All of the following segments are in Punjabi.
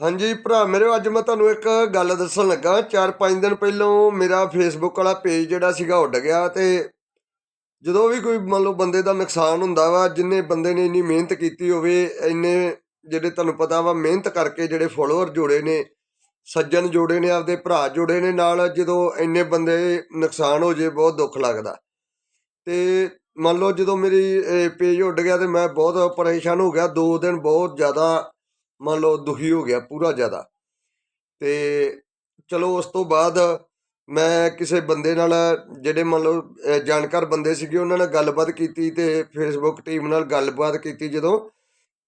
ਹਾਂਜੀ ਭਰਾ, ਮੇਰੇ ਅੱਜ ਮੈਂ ਤੁਹਾਨੂੰ ਇੱਕ ਗੱਲ ਦੱਸਣ ਲੱਗਾ। 4-5 ਦਿਨ ਪਹਿਲਾਂ ਮੇਰਾ ਫੇਸਬੁੱਕ ਵਾਲਾ ਪੇਜ ਜਿਹੜਾ ਸੀਗਾ ਉੱਡ ਗਿਆ ਤੇ ਜਦੋਂ ਵੀ ਕੋਈ ਮੰਨ ਲਓ ਬੰਦੇ ਦਾ ਨੁਕਸਾਨ ਹੁੰਦਾ ਵਾ, ਜਿੰਨੇ ਬੰਦੇ ਨੇ ਇੰਨੀ ਮਿਹਨਤ ਕੀਤੀ ਹੋਵੇ, ਇੰਨੇ ਜਿਹੜੇ ਤੁਹਾਨੂੰ ਪਤਾ ਵਾ ਮਿਹਨਤ ਕਰਕੇ ਜਿਹੜੇ ਫੋਲੋਅਰ ਜੋੜੇ ਨੇ, ਸੱਜਣ ਜੋੜੇ ਨੇ, ਆਪਦੇ ਭਰਾ ਜੋੜੇ ਨੇ, ਨਾਲ ਜਦੋਂ ਇੰਨੇ ਬੰਦੇ ਨੁਕਸਾਨ ਹੋ ਜੇ, ਬਹੁਤ ਦੁੱਖ ਲੱਗਦਾ। ਤੇ ਮੰਨ ਲਓ ਜਦੋਂ ਮੇਰੀ ਪੇਜ ਉੱਡ ਗਿਆ ਤੇ ਮੈਂ ਬਹੁਤ ਪਰੇਸ਼ਾਨ ਹੋ ਗਿਆ। ਦੋ ਦਿਨ ਬਹੁਤ ਜ਼ਿਆਦਾ ਮੰਨ ਲਓ ਦੁਖੀ ਹੋ ਗਿਆ ਪੂਰਾ ਜ਼ਿਆਦਾ। ਤੇ ਚਲੋ ਉਸ ਤੋਂ ਬਾਅਦ ਮੈਂ ਕਿਸੇ ਬੰਦੇ ਨਾਲ, ਜਿਹੜੇ ਮੰਨ ਲਓ ਜਾਣਕਾਰ ਬੰਦੇ ਸੀਗੇ, ਉਹਨਾਂ ਨਾਲ ਗੱਲਬਾਤ ਕੀਤੀ ਤੇ ਫੇਸਬੁੱਕ ਟੀਮ ਨਾਲ ਗੱਲਬਾਤ ਕੀਤੀ ਜਦੋਂ।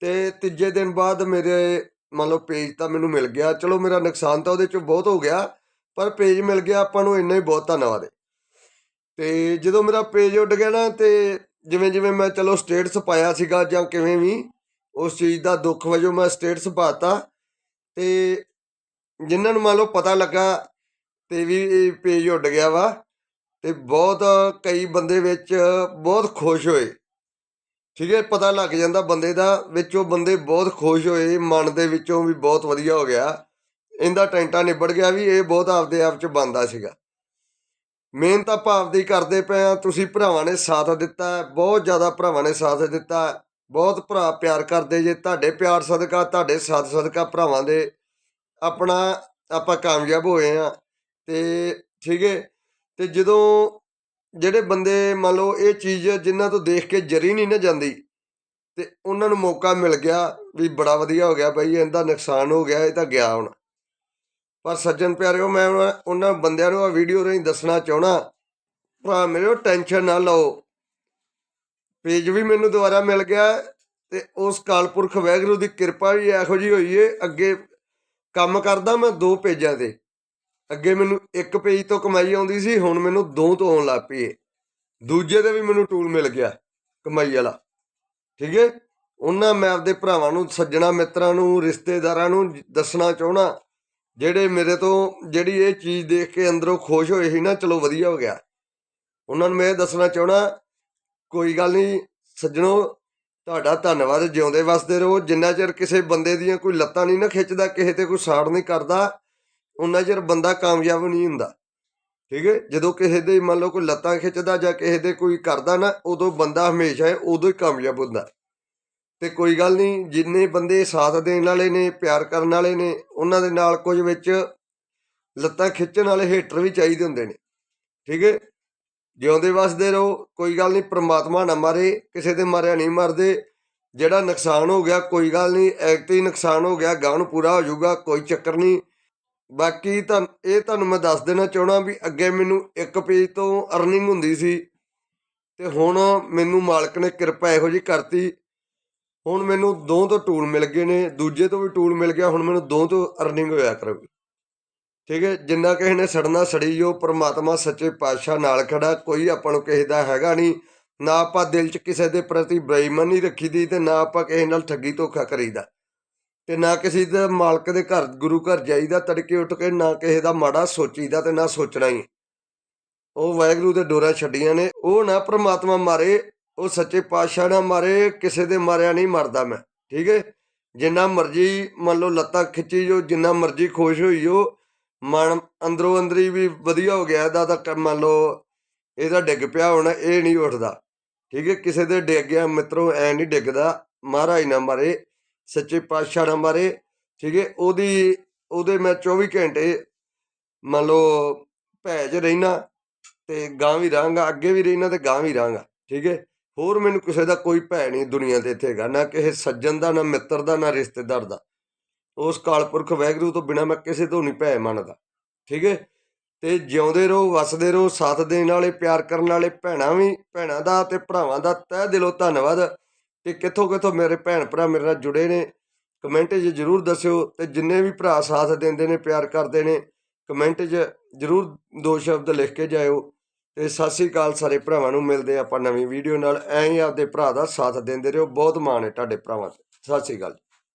ਤੇ ਤੀਜੇ ਦਿਨ ਬਾਅਦ ਮੇਰੇ ਮੰਨ ਲਓ ਪੇਜ ਤਾਂ ਮੈਨੂੰ ਮਿਲ ਗਿਆ। ਚਲੋ ਮੇਰਾ ਨੁਕਸਾਨ ਤਾਂ ਉਹਦੇ 'ਚੋਂ ਬਹੁਤ ਹੋ ਗਿਆ, ਪਰ ਪੇਜ ਮਿਲ ਗਿਆ, ਆਪਾਂ ਨੂੰ ਇੰਨਾ ਹੀ ਬਹੁਤ ਧੰਨਵਾਦ ਹੈ ਤੇ ਜਦੋਂ ਮੇਰਾ ਪੇਜ ਉੱਡ ਗਿਆ ਨਾ, ਤੇ ਜਿਵੇਂ ਜਿਵੇਂ ਮੈਂ ਚਲੋ ਸਟੇਟਸ ਪਾਇਆ ਸੀਗਾ ਜਾਂ ਕਿਵੇਂ ਵੀ ਉਸ ਚੀਜ਼ ਦਾ ਦੁੱਖ ਵਜੋਂ ਮੈਂ ਸਟੇਟਸ ਪਾਤਾ ਤੇ ਜਿਨ੍ਹਾਂ ਨੂੰ ਮੰਨ ਲਓ ਪਤਾ ਲੱਗਾ ਤੇ ਵੀ ਇਹ ਪੇਜ ਉੱਡ ਗਿਆ ਵਾ ਤੇ ਬਹੁਤ ਕਈ ਬੰਦੇ ਵਿੱਚ ਬਹੁਤ ਖੁਸ਼ ਹੋਏ। ਠੀਕ ਹੈ, ਪਤਾ ਲੱਗ ਜਾਂਦਾ ਬੰਦੇ ਦਾ ਵਿੱਚੋਂ ਬੰਦੇ ਬਹੁਤ ਖੁਸ਼ ਹੋਏ, ਮਨ ਦੇ ਵਿੱਚੋਂ ਵੀ ਬਹੁਤ ਵਧੀਆ ਹੋ ਗਿਆ। ਇਹਦਾ ਟੈਂਟਾ ਨਿਬੜ ਗਿਆ ਵੀ ਇਹ ਬਹੁਤ ਆਪਦੇ ਆਪ ਚ ਬੰਦਾ ਸੀਗਾ। ਮਿਹਨਤ ਆਪਾਂ ਆਪਦੀ ਕਰਦੇ ਪਏ ਆ ਤੁਸੀਂ ਭਰਾਵਾਂ ਨੇ ਸਾਥ ਦਿੱਤਾ, ਬਹੁਤ ਜ਼ਿਆਦਾ ਭਰਾਵਾਂ ਨੇ ਸਾਥ ਦਿੱਤਾ। ਬਹੁਤ ਭਰਾ ਪਿਆਰ ਕਰਦੇ ਜੇ, ਤੁਹਾਡੇ ਪਿਆਰ ਸਦਕਾ, ਤੁਹਾਡੇ ਸਾਥ ਸਦਕਾ ਭਰਾਵਾਂ ਦੇ ਆਪਣਾ ਆਪਾਂ ਕਾਮਯਾਬ ਹੋਏ ਆ ਤੇ ਠੀਕ ਹੈ ਤੇ ਜਦੋਂ ਜਿਹੜੇ ਬੰਦੇ ਮੰਨ ਲਓ ਇਹ ਚੀਜ਼ ਜਿਨ੍ਹਾਂ ਤੋਂ ਦੇਖ ਕੇ ਜਰੀ ਨਹੀਂ ਨਾ ਜਾਂਦੀ, ਤੇ ਉਹਨਾਂ ਨੂੰ ਮੌਕਾ ਮਿਲ ਗਿਆ ਵੀ ਬੜਾ ਵਧੀਆ ਹੋ ਗਿਆ ਬਈ, ਇਹਦਾ ਨੁਕਸਾਨ ਹੋ ਗਿਆ, ਇਹ ਤਾਂ ਗਿਆ ਹੁਣ। ਪਰ ਸੱਜਣ ਪਿਆਰਿਓ, ਮੈਂ ਉਹਨਾਂ- ਬੰਦਿਆਂ ਨੂੰ ਆ ਵੀਡੀਓ ਰਾਹੀਂ ਦੱਸਣਾ ਚਾਹਣਾ ਭਰਾ, ਮੇਰੇ ਟੈਨਸ਼ਨ ਨਾ ਲਓ। ਪੇਜ ਵੀ ਮੈਨੂੰ ਦੁਬਾਰਾ ਮਿਲ ਗਿਆ ਤੇ ਉਸ ਕਾਲਪੁਰਖ ਵੈਗਰੂ ਦੀ ਕਿਰਪਾ ਵੀ ਇਹੋ ਜੀ ਹੋਈ ਏ, ਅੱਗੇ ਕੰਮ ਕਰਦਾ ਮੈਂ ਦੋ ਪੇਜਾਂ ਤੇ। ਅੱਗੇ ਮੈਨੂੰ ਇੱਕ ਪੇਜ ਤੋਂ ਕਮਾਈ ਆਉਂਦੀ ਸੀ, ਹੁਣ ਮੈਨੂੰ ਦੋ ਤੋਂ ਆਉਣ ਲੱਗ ਪਈ ਏ। ਦੂਜੇ ਤੇ ਵੀ ਮੈਨੂੰ ਟੂਲ ਮਿਲ ਗਿਆ, ਕਮਾਈ ਵਾਲਾ। ਠੀਕ ਹੈ ਉਹਨਾਂ ਮੈਂ ਆਪਦੇ ਭਰਾਵਾਂ ਨੂੰ, ਸੱਜਣਾ ਮਿੱਤਰਾਂ ਨੂੰ, ਰਿਸ਼ਤੇਦਾਰਾਂ ਨੂੰ ਦੱਸਣਾ ਚਾਹਣਾ ਜਿਹੜੇ ਮੇਰੇ ਤੋਂ, ਜਿਹੜੀ ਇਹ ਚੀਜ਼ ਦੇਖ ਕੇ ਅੰਦਰੋਂ ਖੁਸ਼ ਹੋਏ ਸੀ ਨਾ, ਚਲੋ ਵਧੀਆ ਹੋ ਗਿਆ। ਉਹਨਾਂ ਨੂੰ ਮੈਂ ਇਹ ਦੱਸਣਾ ਚਾਹਣਾ ਕੋਈ ਗੱਲ ਨਹੀਂ, ਸੱਜਣੋ, ਤੁਹਾਡਾ ਧੰਨਵਾਦ, ਜਿਉਂਦੇ ਵਸਦੇ ਰਹੋ। ਜਿੰਨਾ ਚਿਰ ਕਿਸੇ ਬੰਦੇ ਦੀਆਂ ਕੋਈ ਲੱਤਾਂ ਨਹੀਂ ਨਾ ਖਿੱਚਦਾ, ਕਿਸੇ ਤੇ ਕੋਈ ਸਾੜ ਨਹੀਂ ਕਰਦਾ ਉਨਾ ਚਿਰ ਬੰਦਾ ਕਾਮਯਾਬ ਨਹੀਂ ਹੁੰਦਾ। ਠੀਕ ਹੈ? ਜਦੋਂ ਕਿਸੇ ਦੇ ਮੰਨ ਲਓ ਕੋਈ ਲੱਤਾਂ ਖਿੱਚਦਾ ਜਾਂ ਕਿਸੇ ਦੇ ਕੋਈ ਕਰਦਾ ਨਾ, ਉਦੋਂ ਬੰਦਾ ਹਮੇਸ਼ਾ ਹੀ ਉਦੋਂ ਹੀ ਕਾਮਯਾਬ ਹੁੰਦਾ। ਤੇ ਕੋਈ ਗੱਲ ਨਹੀਂ, ਜਿੰਨੇ ਬੰਦੇ ਸਾਥ ਦੇਣ ਵਾਲੇ ਨੇ, ਪਿਆਰ ਕਰਨ ਵਾਲੇ ਨੇ, ਉਹਨਾਂ ਦੇ ਨਾਲ ਕੁਝ ਵਿੱਚ ਲੱਤਾਂ ਖਿੱਚਣ ਵਾਲੇ ਹੇਟਰ ਵੀ ਚਾਹੀਦੇ ਹੁੰਦੇ ਨੇ। ਠੀਕ ਹੈ? ਜਿਉਂਦੇ ਵਸਦੇ ਰਹੋ, ਕੋਈ ਗੱਲ ਨਹੀਂ, ਪ੍ਰਮਾਤਮਾ ਨਾ ਮਾਰੇ, ਕਿਸੇ ਦੇ ਮਾਰਿਆ ਨਹੀਂ ਮਰਦੇ। ਜਿਹੜਾ ਨੁਕਸਾਨ ਹੋ ਗਿਆ, ਕੋਈ ਗੱਲ ਨਹੀਂ ਐਕਟ ਹੀ ਨੁਕਸਾਨ ਹੋ ਗਿਆ ਗਾਂ ਨੂੰ ਪੂਰਾ ਹੋ ਜਾਊਗਾ, ਕੋਈ ਚੱਕਰ ਨਹੀਂ। ਬਾਕੀ ਤਾਂ ਇਹ ਤੁਹਾਨੂੰ ਮੈਂ ਦੱਸ ਦੇਣਾ ਚਾਹਣਾ ਵੀ ਅੱਗੇ ਮੈਨੂੰ ਇੱਕ ਪੇਜ ਤੋਂ ਅਰਨਿੰਗ ਹੁੰਦੀ ਸੀ, ਤੇ ਹੁਣ ਮੈਨੂੰ ਮਾਲਕ ਨੇ ਕਿਰਪਾ ਇਹੋ ਜੀ ਕਰਤੀ। ਹੁਣ ਮੈਨੂੰ ਦੋ ਤੋਂ ਟੂਲ ਮਿਲ ਗਏ ਨੇ, ਦੂਜੇ ਤੋਂ ਵੀ ਟੂਲ ਮਿਲ ਗਿਆ, ਹੁਣ ਮੈਨੂੰ ਦੋ ਤੋਂ ਅਰਨਿੰਗ ਹੋਇਆ ਕਰੂਗੀ। ਠੀਕ ਹੈ, ਜਿੰਨਾ ਕਿਸੇ ਨੇ ਸੜਨਾ ਸੜੀ ਜੋ, ਪ੍ਰਮਾਤਮਾ ਸੱਚੇ ਪਾਤਸ਼ਾਹ ਨਾਲ ਖੜਾ, ਕੋਈ ਆਪਾਂ ਨੂੰ ਕਿਸੇ ਦਾ ਹੈਗਾ ਨਹੀਂ। ਨਾ ਆਪਾਂ ਦਿਲ 'ਚ ਕਿਸੇ ਦੇ ਪ੍ਰਤੀ ਬੇਈਮਾਨੀ ਰੱਖੀ ਦੀ ਤੇ ਨਾ ਆਪਾਂ ਕਿਸੇ ਨਾਲ ਠੱਗੀ ਧੋਖਾ ਕਰੀਦਾ। ਤੇ ਨਾ ਕਿਸੇ ਦੇ ਮਾਲਕ ਦੇ ਘਰ, ਗੁਰੂ ਘਰ ਜਾਈਦਾ, ਤੜਕੇ ਉੱਠ ਕੇ ਨਾ ਕਿਸੇ ਦਾ ਮਾੜਾ ਸੋਚੀਦਾ ਤੇ ਨਾ ਸੋਚਣਾ ਹੀ। ਉਹ ਵਾਹਿਗੁਰੂ ਦੇ ਡੋਰਾ ਛੱਡੀਆਂ ਨੇ, ਉਹ ਨਾ ਪ੍ਰਮਾਤਮਾ ਮਾਰੇ, ਉਹ ਸੱਚੇ ਪਾਤਸ਼ਾਹ ਨਾ ਮਾਰੇ, ਕਿਸੇ ਦੇ ਮਾਰਿਆ ਨਹੀਂ ਮਰਦਾ ਮੈਂ। ਠੀਕ ਹੈ, ਜਿੰਨਾ ਮਰਜ਼ੀ ਮੰਨ ਲਓ ਲੱਤਾਂ ਖਿੱਚੀ ਜੋ, ਜਿੰਨਾ ਮਰਜ਼ੀ ਖੁਸ਼ ਹੋਈ ਜੋ ਮਨ ਅੰਦਰੋਂ ਅੰਦਰੀ ਵੀ ਵਧੀਆ ਹੋ ਗਿਆ, ਇਹਦਾ ਤਾਂ ਮੰਨ ਲਓ ਇਹਦਾ ਡਿੱਗ ਪਿਆ ਹੁਣ, ਇਹ ਨਹੀਂ ਉੱਠਦਾ। ਠੀਕ ਹੈ, ਕਿਸੇ ਦੇ ਡਿੱਗ ਗਿਆ, ਮਿੱਤਰੋ, ਐ ਨਹੀਂ ਡਿੱਗਦਾ, ਮਹਾਰਾਜ ਨਾ ਮਾਰੇ, ਸੱਚੇ ਪਾਤਸ਼ਾਹ ਨਾ ਮਾਰੇ, ਠੀਕ ਹੈ, ਉਹਦੀ, ਉਹਦੇ ਮੈਂ 24 ਘੰਟੇ ਮੰਨ ਲਓ ਭੈ ਭੈਜ ਰਹਿਣਾ ਤੇ ਗਾਂ ਵੀ ਰਹਾਂਗਾ, ਅੱਗੇ ਵੀ ਰਹਿਣਾ ਤੇ ਗਾਂ ਵੀ ਰਹਾਂਗਾ, ਠੀਕ ਹੈ। ਹੋਰ ਮੈਨੂੰ ਕਿਸੇ ਦਾ ਕੋਈ ਭੈ ਨਹੀਂ ਦੁਨੀਆ ਤੇ ਇੱਥੇ ਹੈਗਾ, ਨਾ ਕਿਸੇ ਸੱਜਣ ਦਾ, ਨਾ ਮਿੱਤਰ ਦਾ, ਨਾ ਰਿਸ਼ਤੇਦਾਰ ਦਾ। ਉਸ ਕਾਲਪੁਰਖ ਵੈਗਰੂ ਤੋਂ ਬਿਨਾ ਮੈਂ ਕਿਸੇ ਤੋਂ ਨਹੀਂ ਭੈ ਮੰਨਦਾ। ਠੀਕ ਹੈ? ਤੇ ਜਿਉਂਦੇ ਰਹੋ, ਵਸਦੇ ਰਹੋ, ਸਾਥ ਦੇਣ ਵਾਲੇ, ਪਿਆਰ ਕਰਨ ਵਾਲੇ, ਭੈਣਾਂ ਵੀ, ਭੈਣਾਂ ਦਾ ਤੇ ਭਰਾਵਾਂ ਦਾ ਤਹਿ ਦਿਲੋਂ ਧੰਨਵਾਦ ਤੇ ਕਿੱਥੋਂ ਕਿੱਥੋਂ ਮੇਰੇ ਭੈਣ ਭਰਾ ਮੇਰੇ ਨਾਲ ਜੁੜੇ ਨੇ। ਕਮੈਂਟ 'ਚ ਜਰੂਰ ਦੱਸਿਓ ਤੇ ਜਿੰਨੇ ਵੀ ਭਰਾ ਸਾਥ ਦਿੰਦੇ ਨੇ, ਪਿਆਰ ਕਰਦੇ ਨੇ, ਕਮੈਂਟ 'ਚ ਜਰੂਰ ਦੋ ਸ਼ਬਦ ਲਿਖ ਕੇ ਜਾਇਓ। ਤੇ ਸਤਿ ਸ੍ਰੀ ਅਕਾਲ ਸਾਰੇ ਭਰਾਵਾਂ ਨੂੰ, ਮਿਲਦੇ ਆਪਾਂ ਨਵੀਂ ਵੀਡੀਓ ਨਾਲ। ਐਂ ਹੀ ਆਪਦੇ ਭਰਾ ਦਾ ਸਾਥ ਦਿੰਦੇ ਰਹੋ। ਬਹੁਤ ਮਾਣ ਹੈ ਤੁਹਾਡੇ ਭਰਾਵਾਂ ਤੇ। ਸਤਿ ਸ੍ਰੀ ਅਕਾਲ